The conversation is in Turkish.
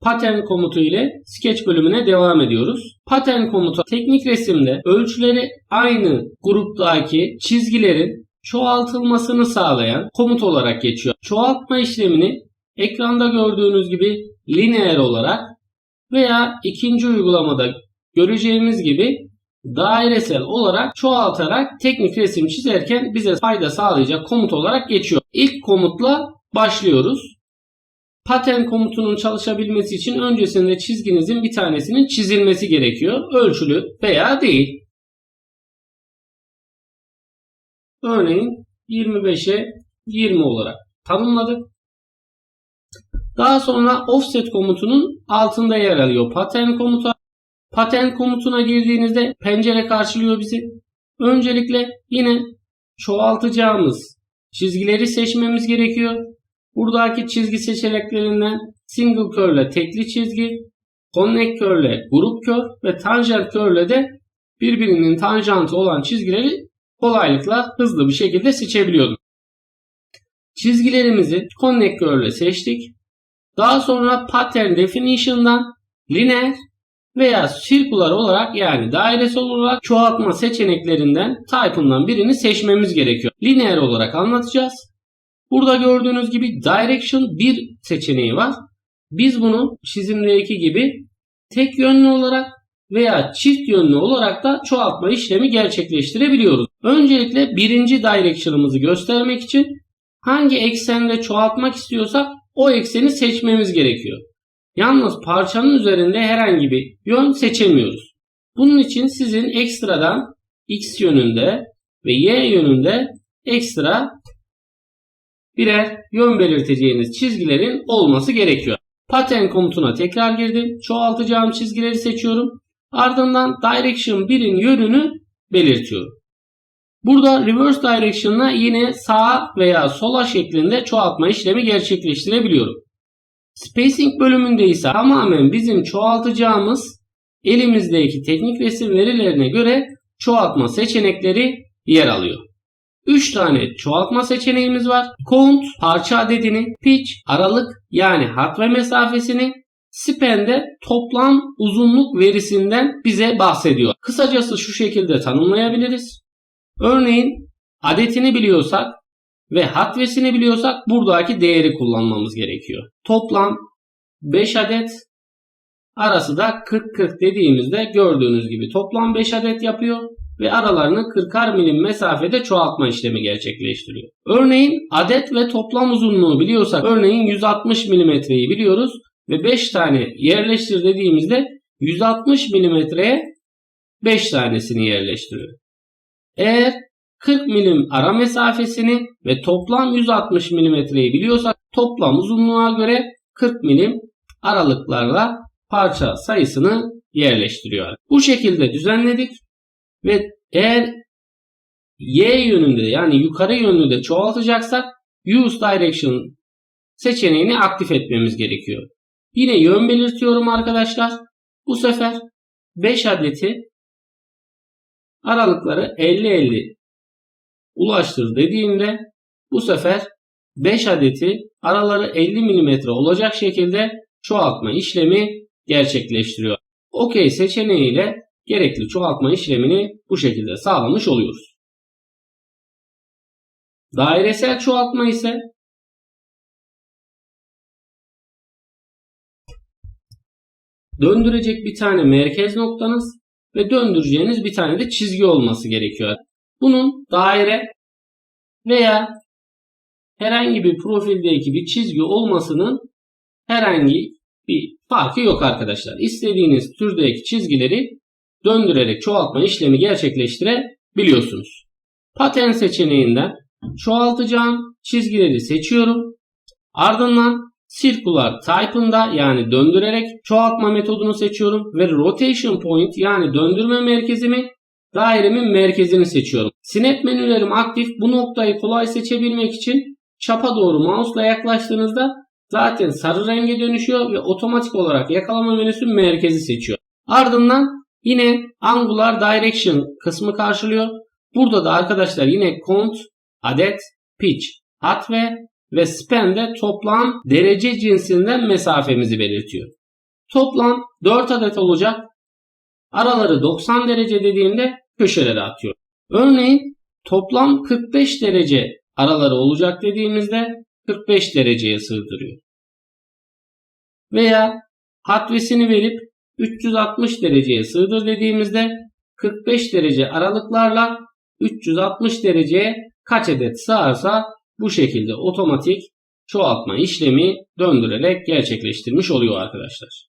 pattern komutu ile sketch bölümüne devam ediyoruz. Pattern komutu teknik resimde ölçüleri aynı gruptaki çizgilerin çoğaltılmasını sağlayan komut olarak geçiyor. Çoğaltma işlemini ekranda gördüğünüz gibi lineer olarak veya ikinci uygulamada göreceğimiz gibi dairesel olarak çoğaltarak teknik resim çizerken bize fayda sağlayacak komut olarak geçiyor. İlk komutla başlıyoruz. Pattern komutunun çalışabilmesi için öncesinde çizginizin bir tanesinin çizilmesi gerekiyor. Ölçülü veya değil. Örneğin 25'e 20 olarak tanımladık. Daha sonra offset komutunun altında yer alıyor pattern komutu. Pattern komutuna girdiğinizde pencere karşılıyor bizi. Öncelikle yine çoğaltacağımız çizgileri seçmemiz gerekiyor. Buradaki çizgi seçeneklerinden single curl tekli çizgi, connect curl grup kör ve tangent curl de birbirinin tanjantı olan çizgileri kolaylıkla hızlı bir şekilde seçebiliyordum. Çizgilerimizi connect curl seçtik. Daha sonra pattern definition'dan lineer veya sirkular olarak yani dairesel olarak çoğaltma seçeneklerinden type'ından birini seçmemiz gerekiyor. Lineer olarak anlatacağız. Burada gördüğünüz gibi direction 1 seçeneği var. Biz bunu çizimdeki gibi tek yönlü olarak veya çift yönlü olarak da çoğaltma işlemi gerçekleştirebiliyoruz. Öncelikle birinci direction'ımızı göstermek için hangi eksende çoğaltmak istiyorsak o ekseni seçmemiz gerekiyor. Yalnız parçanın üzerinde herhangi bir yön seçemiyoruz. Bunun için sizin ekstradan x yönünde ve y yönünde ekstra birer yön belirteceğiniz çizgilerin olması gerekiyor. Pattern komutuna tekrar girdim. Çoğaltacağım çizgileri seçiyorum. Ardından direction 1'in yönünü belirtiyorum. Burada reverse direction'la yine sağa veya sola şeklinde çoğaltma işlemi gerçekleştirebiliyorum. Spacing bölümünde ise tamamen bizim çoğaltacağımız elimizdeki teknik resim verilerine göre çoğaltma seçenekleri yer alıyor. 3 tane çoğaltma seçeneğimiz var. Count parça adedini, pitch aralık yani hat ve mesafesini, span de toplam uzunluk verisinden bize bahsediyor. Kısacası şu şekilde tanımlayabiliriz. Örneğin adetini biliyorsak ve hatvesini biliyorsak buradaki değeri kullanmamız gerekiyor. Toplam 5 adet arası da 40-40 dediğimizde gördüğünüz gibi toplam 5 adet yapıyor ve aralarını 40'ar milim mesafede çoğaltma işlemi gerçekleştiriyor. Örneğin adet ve toplam uzunluğu biliyorsak örneğin 160 milimetreyi biliyoruz ve 5 tane yerleştir dediğimizde 160 milimetreye 5 tanesini yerleştiriyor. Eğer 40 milim ara mesafesini ve toplam 160 milimetreyi biliyorsak toplam uzunluğa göre 40 milim aralıklarla parça sayısını yerleştiriyor. Bu şekilde düzenledik ve eğer y yönünde yani yukarı yönlü de çoğaltacaksak use direction seçeneğini aktif etmemiz gerekiyor. Yine yön belirtiyorum arkadaşlar. Bu sefer 5 adeti aralıkları 50-50 ulaştır dediğimde bu sefer 5 adeti araları 50 mm olacak şekilde çoğaltma işlemi gerçekleştiriyor. OK seçeneğiyle gerekli çoğaltma işlemini bu şekilde sağlamış oluyoruz. Dairesel çoğaltma ise döndürecek bir tane merkez noktanız ve döndüreceğiniz bir tane de çizgi olması gerekiyor. Bunun daire veya herhangi bir profildeki bir çizgi olmasının herhangi bir farkı yok arkadaşlar. İstediğiniz türdeki çizgileri döndürerek çoğaltma işlemi gerçekleştirebiliyorsunuz. Pattern seçeneğinden çoğaltacağım çizgileri seçiyorum. Ardından Circular type'ında yani döndürerek çoğaltma metodunu seçiyorum ve rotation point yani döndürme merkezimi dairemin merkezini seçiyorum. Snap menülerim aktif. Bu noktayı kolay seçebilmek için çapa doğru mouse'la yaklaştığınızda zaten sarı renge dönüşüyor ve otomatik olarak yakalama menüsü merkezi seçiyor. Ardından yine Angular Direction kısmı karşılıyor. Burada da arkadaşlar yine count, adet, pitch, hat ve ve span de toplam derece cinsinden mesafemizi belirtiyor. Toplam 4 adet olacak. Araları 90 derece dediğimde köşelere atıyor. Örneğin toplam 45 derece araları olacak dediğimizde 45 dereceye sığdırıyor. Veya hatvesini verip 360 dereceye sığdır dediğimizde 45 derece aralıklarla 360 dereceye kaç adet sığarsa bu şekilde otomatik çoğaltma işlemi döndürerek gerçekleştirmiş oluyor arkadaşlar.